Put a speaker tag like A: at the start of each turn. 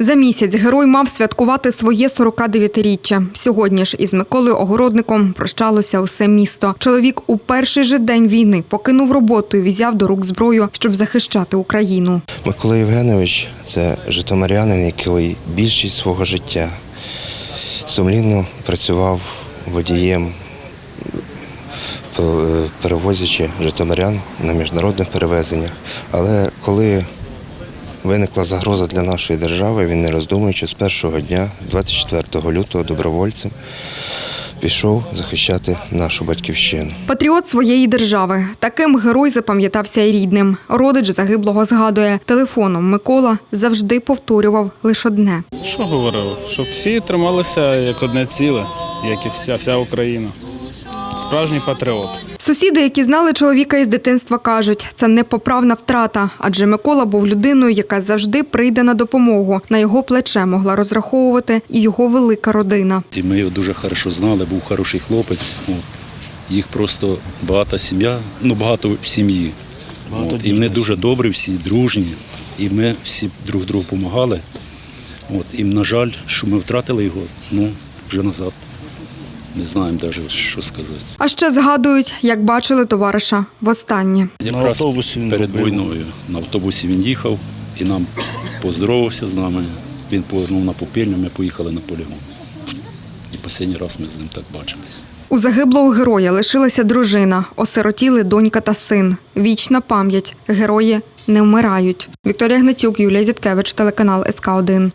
A: За місяць герой мав святкувати своє 49-річчя. Сьогодні ж із Миколою Огородником прощалося усе місто. Чоловік у перший же день війни покинув роботу і взяв до рук зброю, щоб захищати Україну.
B: Микола Євгенович це житомирянин, який більшість свого життя сумлінно працював водієм, перевозячи житомирян на міжнародних перевезеннях. Але коли виникла загроза для нашої держави, він не роздумуючи з першого дня, 24 лютого, добровольцем пішов захищати нашу батьківщину.
A: Патріот своєї держави. Таким герой запам'ятався і рідним. Родич загиблого згадує. Телефоном Микола завжди повторював лише одне.
C: Що говорив? Щоб всі трималися як одне ціле, як і вся, вся Україна. Справжній патріот.
A: Сусіди, які знали чоловіка із дитинства, кажуть, це непоправна втрата, адже Микола був людиною, яка завжди прийде на допомогу. На його плече могла розраховувати і його велика родина.
D: І ми його дуже хорошо знали, був хороший хлопець. От. Їх просто багата сім'я, ну багато в сім'ї. От. І вони дуже добрі, всі дружні. І ми всі друг другу допомагали. От. І, на жаль, що ми втратили його, ну, вже назад. Не знаємо навіть, що сказати.
A: А ще згадують, як бачили товариша востаннє.
D: Якраз
C: автобусі він
D: перед
C: робив.
D: війною на автобусі він їхав і нам поздоровався з нами. Він повернув на попільню, ми поїхали на полігон. І останній раз ми з ним так бачилися.
A: У загиблого героя лишилася дружина, осиротіли донька та син. Вічна пам'ять. Герої не вмирають. Вікторія Гнатюк, Юлія Зіткевич, телеканал СК 1